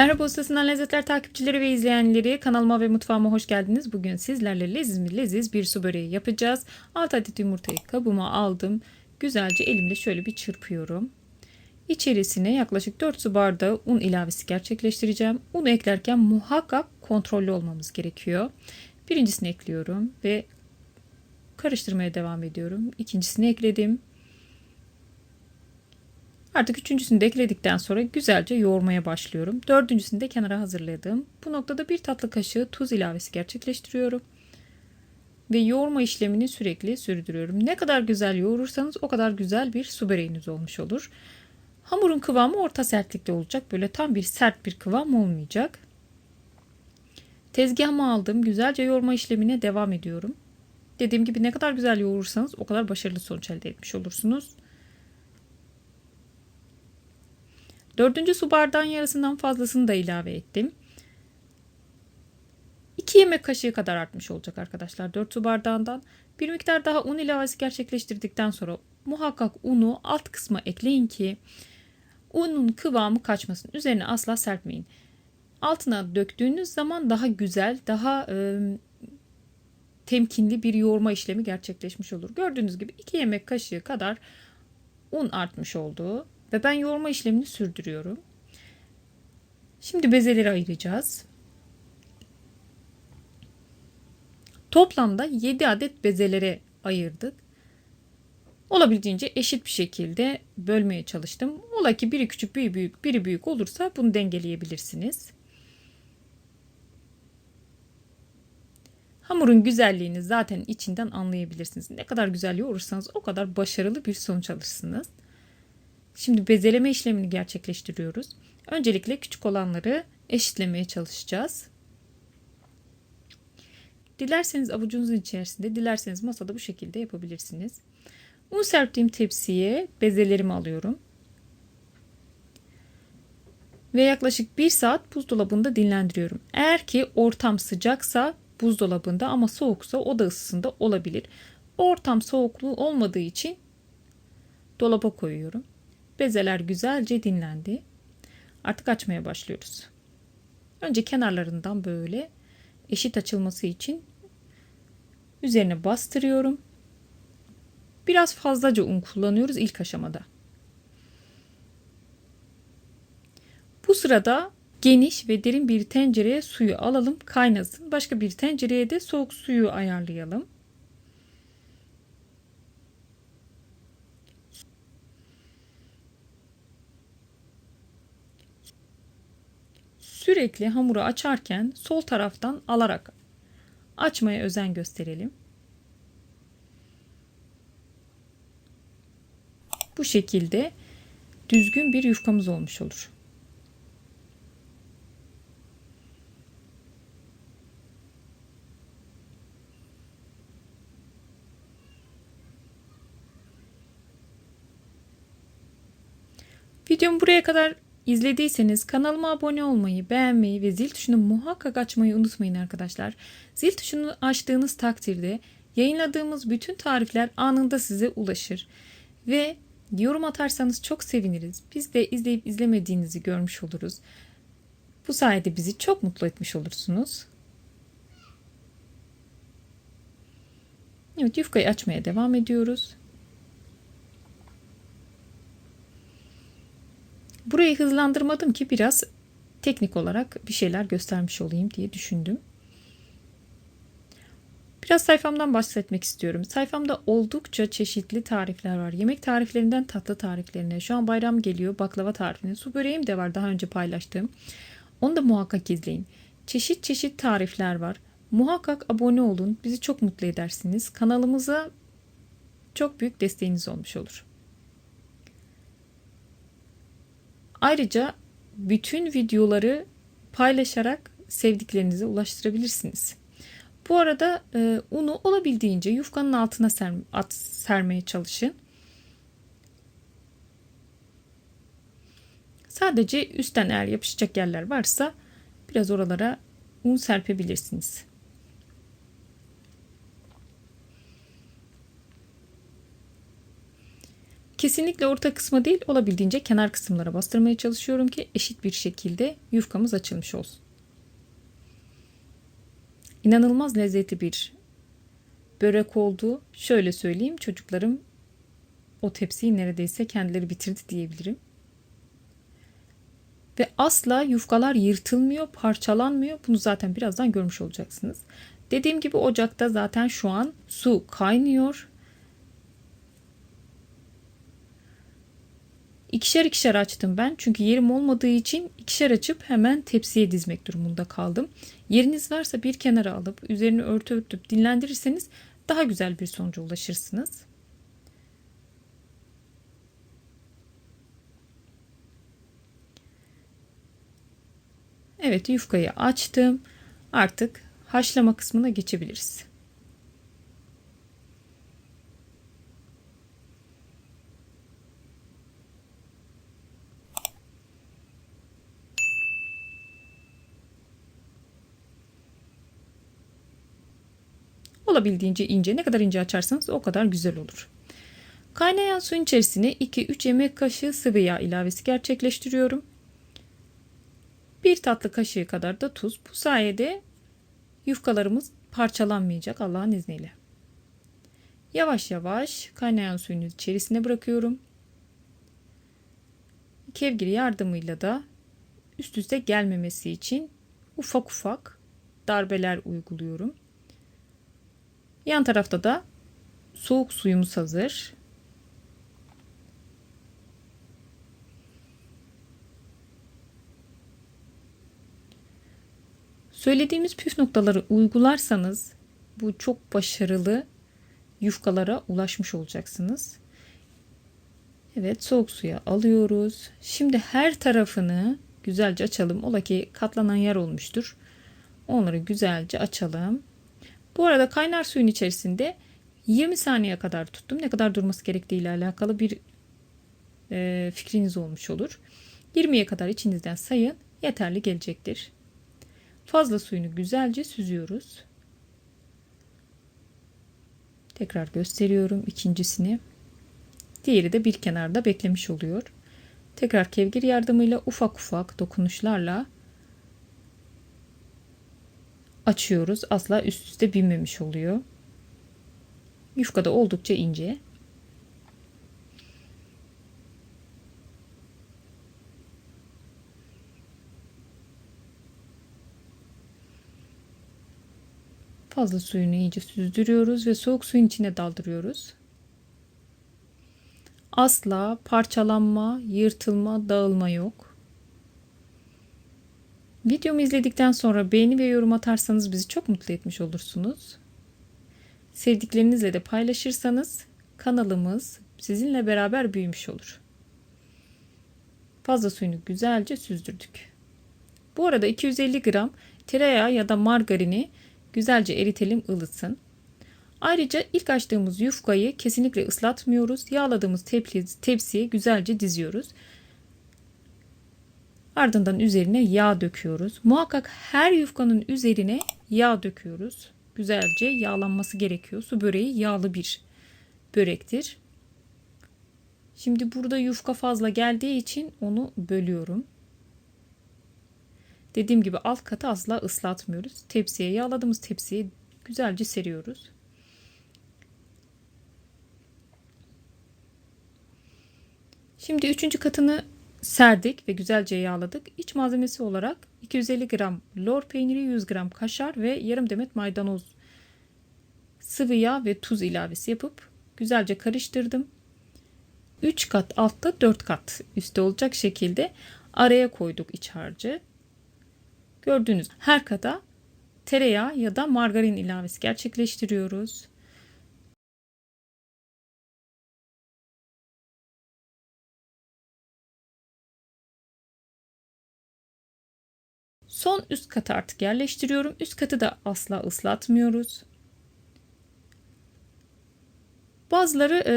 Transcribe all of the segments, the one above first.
Merhaba Ustasından Lezzetler takipçileri ve izleyenleri kanalıma ve mutfağıma hoş geldiniz. Bugün sizlerle leziz mi leziz bir su böreği yapacağız. 6 adet yumurtayı kabıma aldım. Güzelce elimle şöyle bir çırpıyorum. İçerisine yaklaşık 4 su bardağı un ilavesi gerçekleştireceğim. Unu eklerken muhakkak kontrollü olmamız gerekiyor. Birincisini ekliyorum ve karıştırmaya devam ediyorum. İkincisini ekledim. Artık üçüncüsünü de ekledikten sonra güzelce yoğurmaya başlıyorum. Dördüncüsünü de kenara hazırladım. Bu noktada bir tatlı kaşığı tuz ilavesi gerçekleştiriyorum. Ve yoğurma işlemini sürekli sürdürüyorum. Ne kadar güzel yoğurursanız o kadar güzel bir su böreğiniz olmuş olur. Hamurun kıvamı orta sertlikte olacak. Böyle tam bir sert bir kıvam olmayacak. Tezgahıma aldım. Güzelce yoğurma işlemine devam ediyorum. Dediğim gibi ne kadar güzel yoğurursanız o kadar başarılı sonuç elde etmiş olursunuz. Dördüncü su bardağın yarısından fazlasını da ilave ettim. 2 yemek kaşığı kadar artmış olacak arkadaşlar 4 su bardağından. Bir miktar daha un ilavesi gerçekleştirdikten sonra muhakkak unu alt kısma ekleyin ki unun kıvamı kaçmasın. Üzerine asla serpmeyin. Altına döktüğünüz zaman daha güzel, daha e, temkinli bir yoğurma işlemi gerçekleşmiş olur. Gördüğünüz gibi 2 yemek kaşığı kadar un artmış oldu. Ve ben yoğurma işlemini sürdürüyorum. Şimdi bezeleri ayıracağız. Toplamda 7 adet bezelere ayırdık. Olabildiğince eşit bir şekilde bölmeye çalıştım. Ola ki biri küçük, biri büyük, biri büyük olursa bunu dengeleyebilirsiniz. Hamurun güzelliğini zaten içinden anlayabilirsiniz. Ne kadar güzel yoğurursanız o kadar başarılı bir sonuç alırsınız. Şimdi bezeleme işlemini gerçekleştiriyoruz. Öncelikle küçük olanları eşitlemeye çalışacağız. Dilerseniz avucunuzun içerisinde, dilerseniz masada bu şekilde yapabilirsiniz. Un serptiğim tepsiye bezelerimi alıyorum. Ve yaklaşık 1 saat buzdolabında dinlendiriyorum. Eğer ki ortam sıcaksa buzdolabında ama soğuksa oda ısısında olabilir. Ortam soğukluğu olmadığı için dolaba koyuyorum. Bezeler güzelce dinlendi. Artık açmaya başlıyoruz. Önce kenarlarından böyle eşit açılması için üzerine bastırıyorum. Biraz fazlaca un kullanıyoruz ilk aşamada. Bu sırada geniş ve derin bir tencereye suyu alalım kaynasın. Başka bir tencereye de soğuk suyu ayarlayalım. Sürekli hamuru açarken sol taraftan alarak açmaya özen gösterelim. Bu şekilde düzgün bir yufkamız olmuş olur. Videomu buraya kadar İzlediyseniz kanalıma abone olmayı, beğenmeyi ve zil tuşunu muhakkak açmayı unutmayın arkadaşlar. Zil tuşunu açtığınız takdirde yayınladığımız bütün tarifler anında size ulaşır. Ve yorum atarsanız çok seviniriz. Biz de izleyip izlemediğinizi görmüş oluruz. Bu sayede bizi çok mutlu etmiş olursunuz. Evet yufkayı açmaya devam ediyoruz. Burayı hızlandırmadım ki biraz teknik olarak bir şeyler göstermiş olayım diye düşündüm. Biraz sayfamdan bahsetmek istiyorum. Sayfamda oldukça çeşitli tarifler var. Yemek tariflerinden tatlı tariflerine. Şu an bayram geliyor. Baklava tarifine. Su böreğim de var daha önce paylaştığım. Onu da muhakkak izleyin. Çeşit çeşit tarifler var. Muhakkak abone olun. Bizi çok mutlu edersiniz. Kanalımıza çok büyük desteğiniz olmuş olur. Ayrıca bütün videoları paylaşarak sevdiklerinize ulaştırabilirsiniz. Bu arada e, unu olabildiğince yufkanın altına ser, at, sermeye çalışın. Sadece üstten eğer yapışacak yerler varsa biraz oralara un serpebilirsiniz. Kesinlikle orta kısma değil olabildiğince kenar kısımlara bastırmaya çalışıyorum ki eşit bir şekilde yufkamız açılmış olsun. İnanılmaz lezzetli bir börek oldu. Şöyle söyleyeyim çocuklarım o tepsiyi neredeyse kendileri bitirdi diyebilirim. Ve asla yufkalar yırtılmıyor, parçalanmıyor. Bunu zaten birazdan görmüş olacaksınız. Dediğim gibi ocakta zaten şu an su kaynıyor. İkişer ikişer açtım ben. Çünkü yerim olmadığı için ikişer açıp hemen tepsiye dizmek durumunda kaldım. Yeriniz varsa bir kenara alıp üzerini örtü örtüp dinlendirirseniz daha güzel bir sonuca ulaşırsınız. Evet yufkayı açtım. Artık haşlama kısmına geçebiliriz. Olabildiğince ince. Ne kadar ince açarsanız o kadar güzel olur. Kaynayan suyun içerisine 2-3 yemek kaşığı sıvı yağ ilavesi gerçekleştiriyorum. Bir tatlı kaşığı kadar da tuz. Bu sayede yufkalarımız parçalanmayacak Allah'ın izniyle. Yavaş yavaş kaynayan suyun içerisine bırakıyorum. Kevgir yardımıyla da üst üste gelmemesi için ufak ufak darbeler uyguluyorum. Yan tarafta da soğuk suyumuz hazır. Söylediğimiz püf noktaları uygularsanız bu çok başarılı yufkalara ulaşmış olacaksınız. Evet soğuk suya alıyoruz. Şimdi her tarafını güzelce açalım. Ola ki katlanan yer olmuştur. Onları güzelce açalım. Bu arada kaynar suyun içerisinde 20 saniye kadar tuttum. Ne kadar durması gerektiği ile alakalı bir e, fikriniz olmuş olur. 20'ye kadar içinizden sayın. Yeterli gelecektir. Fazla suyunu güzelce süzüyoruz. Tekrar gösteriyorum ikincisini. Diğeri de bir kenarda beklemiş oluyor. Tekrar kevgir yardımıyla ufak ufak dokunuşlarla açıyoruz. Asla üst üste binmemiş oluyor. Yufka da oldukça ince. Fazla suyunu iyice süzdürüyoruz ve soğuk suyun içine daldırıyoruz. Asla parçalanma, yırtılma, dağılma yok. Videomu izledikten sonra beğeni ve yorum atarsanız bizi çok mutlu etmiş olursunuz. Sevdiklerinizle de paylaşırsanız kanalımız sizinle beraber büyümüş olur. Fazla suyunu güzelce süzdürdük. Bu arada 250 gram tereyağı ya da margarini güzelce eritelim ılıtsın. Ayrıca ilk açtığımız yufkayı kesinlikle ıslatmıyoruz. Yağladığımız tepsiye güzelce diziyoruz. Ardından üzerine yağ döküyoruz. Muhakkak her yufkanın üzerine yağ döküyoruz. Güzelce yağlanması gerekiyor. Su böreği yağlı bir börektir. Şimdi burada yufka fazla geldiği için onu bölüyorum. Dediğim gibi alt katı asla ıslatmıyoruz. Tepsiye yağladığımız tepsiye güzelce seriyoruz. Şimdi üçüncü katını serdik ve güzelce yağladık. İç malzemesi olarak 250 gram lor peyniri, 100 gram kaşar ve yarım demet maydanoz sıvı yağ ve tuz ilavesi yapıp güzelce karıştırdım. 3 kat altta 4 kat üstte olacak şekilde araya koyduk iç harcı. Gördüğünüz her kata tereyağı ya da margarin ilavesi gerçekleştiriyoruz. Son üst katı artık yerleştiriyorum. Üst katı da asla ıslatmıyoruz. Bazıları e,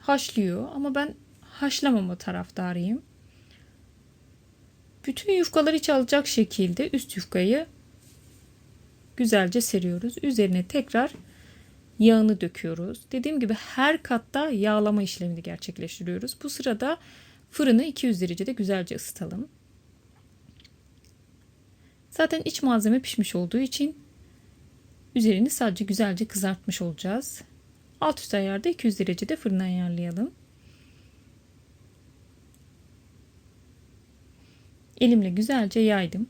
haşlıyor ama ben haşlamama taraftarıyım. Bütün yufkaları iç alacak şekilde üst yufkayı güzelce seriyoruz. Üzerine tekrar yağını döküyoruz. Dediğim gibi her katta yağlama işlemini gerçekleştiriyoruz. Bu sırada fırını 200 derecede güzelce ısıtalım. Zaten iç malzeme pişmiş olduğu için üzerini sadece güzelce kızartmış olacağız. Alt üst ayarda 200 derecede fırına ayarlayalım. Elimle güzelce yaydım.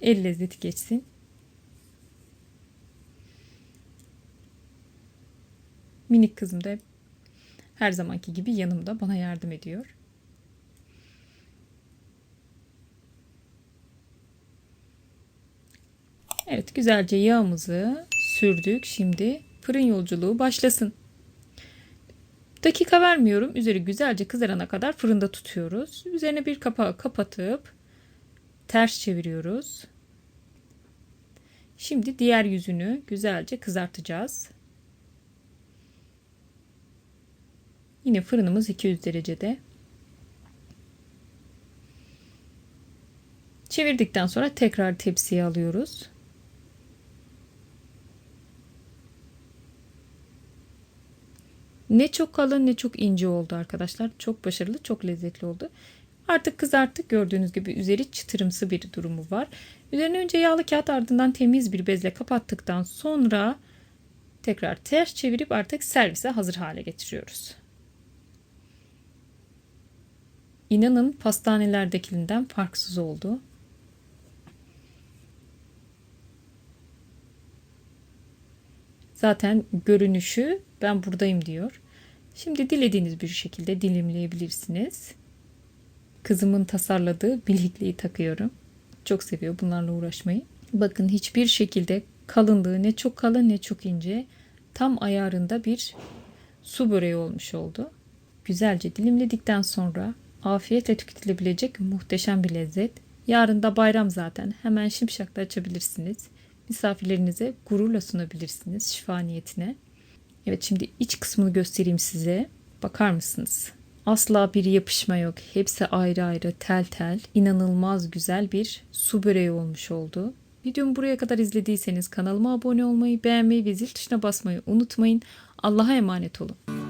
El lezzeti geçsin. Minik kızım da her zamanki gibi yanımda bana yardım ediyor. Evet güzelce yağımızı sürdük. Şimdi fırın yolculuğu başlasın. Dakika vermiyorum. Üzeri güzelce kızarana kadar fırında tutuyoruz. Üzerine bir kapağı kapatıp ters çeviriyoruz. Şimdi diğer yüzünü güzelce kızartacağız. Yine fırınımız 200 derecede. Çevirdikten sonra tekrar tepsiye alıyoruz. Ne çok kalın ne çok ince oldu arkadaşlar. Çok başarılı, çok lezzetli oldu. Artık kızarttık. Gördüğünüz gibi üzeri çıtırımsı bir durumu var. Üzerine önce yağlı kağıt ardından temiz bir bezle kapattıktan sonra tekrar ters çevirip artık servise hazır hale getiriyoruz. İnanın pastanelerdekinden farksız oldu. Zaten görünüşü ben buradayım diyor. Şimdi dilediğiniz bir şekilde dilimleyebilirsiniz. Kızımın tasarladığı bilekliği takıyorum. Çok seviyor bunlarla uğraşmayı. Bakın hiçbir şekilde kalınlığı ne çok kalın ne çok ince. Tam ayarında bir su böreği olmuş oldu. Güzelce dilimledikten sonra afiyetle tüketilebilecek muhteşem bir lezzet. Yarın da bayram zaten. Hemen şimşakta açabilirsiniz. Misafirlerinize gururla sunabilirsiniz şifa niyetine. Evet şimdi iç kısmını göstereyim size. Bakar mısınız? Asla bir yapışma yok. Hepsi ayrı ayrı tel tel. İnanılmaz güzel bir su böreği olmuş oldu. Videomu buraya kadar izlediyseniz kanalıma abone olmayı, beğenmeyi ve zil tuşuna basmayı unutmayın. Allah'a emanet olun.